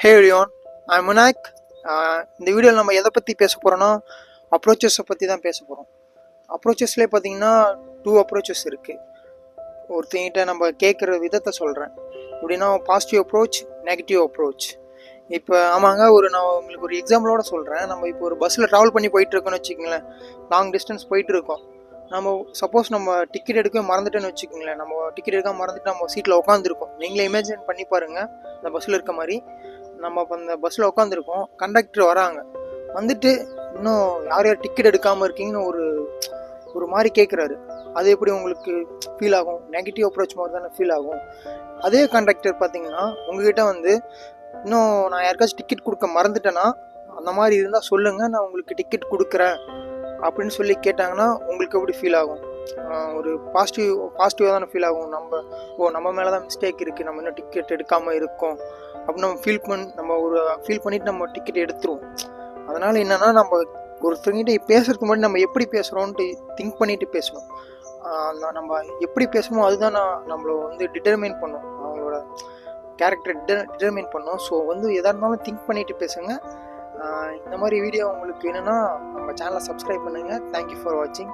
ஹே rayon ஐ முனாக் இந்த வீடியோவில் நம்ம எதை பற்றி பேச போகிறோன்னா அப்ரோச்சஸை பற்றி தான் பேச போகிறோம் அப்ரோச்சஸ்லேயே பார்த்தீங்கன்னா டூ அப்ரோச்சஸ் இருக்குது ஒருத்தங்கிட்ட நம்ம கேட்குற விதத்தை சொல்கிறேன் எப்படின்னா பாசிட்டிவ் அப்ரோச் நெகட்டிவ் அப்ரோச் இப்போ ஆமாங்க ஒரு நான் உங்களுக்கு ஒரு எக்ஸாம்பிளோட சொல்கிறேன் நம்ம இப்போ ஒரு பஸ்ஸில் ட்ராவல் பண்ணி போயிட்டுருக்கோன்னு வச்சுக்கோங்களேன். லாங் டிஸ்டன்ஸ் போயிட்டுருக்கோம். நம்ம சப்போஸ் நம்ம டிக்கெட் எடுக்க மறந்துட்டேன்னு வச்சுக்கோங்களேன். நம்ம டிக்கெட் எடுக்க மறந்துட்டு நம்ம சீட்டில் உட்காந்துருக்கோம் நீங்களே இமேஜின் பண்ணி பாருங்கள் அந்த பஸ்ஸில் இருக்க மாதிரி. நம்ம இப்போ அந்த பஸ்ஸில் உட்காந்துருக்கோம் கண்டக்டர் வராங்க. வந்துட்டு இன்னும் யார் யார் டிக்கெட் எடுக்காமல் இருக்கீங்கன்னு ஒரு ஒரு மாதிரி கேட்குறாரு அது எப்படி உங்களுக்கு ஃபீல் ஆகும்? நெகட்டிவ் அப்ரோச் மாதிரி தானே ஃபீல் ஆகும்? அதே கண்டக்டர் பார்த்தீங்கன்னா உங்ககிட்ட வந்து இன்னும் நான் யாருக்காச்சும் டிக்கெட் கொடுக்க மறந்துட்டேன்னா அந்த மாதிரி இருந்தால் சொல்லுங்கள் நான் உங்களுக்கு டிக்கெட் கொடுக்குறேன் அப்படின்னு சொல்லி கேட்டாங்கன்னா உங்களுக்கு எப்படி ஃபீல் ஆகும்? ஒரு பாசிட்டிவ் பாசிட்டிவாக தானே ஃபீல் ஆகும். நம்ம ஓ நம்ம மேலே தான் மிஸ்டேக் இருக்குது நம்ம இன்னும் டிக்கெட் எடுக்காமல் இருக்கோம். அப்படின்னு நம்ம ஃபீல் பண்ணி நம்ம ஒரு ஃபீல் பண்ணிட்டு நம்ம டிக்கெட் எடுத்துருவோம். அதனால் என்னென்னா நம்ம ஒருத்தங்கிட்ட பேசுறதுக்கு முன்னாடி நம்ம எப்படி பேசுகிறோன்ட்டு திங்க் பண்ணிட்டு பேசணும். நம்ம எப்படி பேசணுமோ அதுதான் நான் நம்மளை வந்து டிட்டர்மைன் பண்ணும். அவங்களோட கேரக்டர் டிட்டர்மைன் பண்ணும். ஸோ வந்து எதாக இருந்தாலும் திங்க் பண்ணிட்டு பேசுங்க. இந்த மாதிரி வீடியோ உங்களுக்கு என்னென்னா நம்ம சேனலை சப்ஸ்கிரைப் பண்ணுங்கள் தேங்க்யூ ஃபார் வாட்சிங்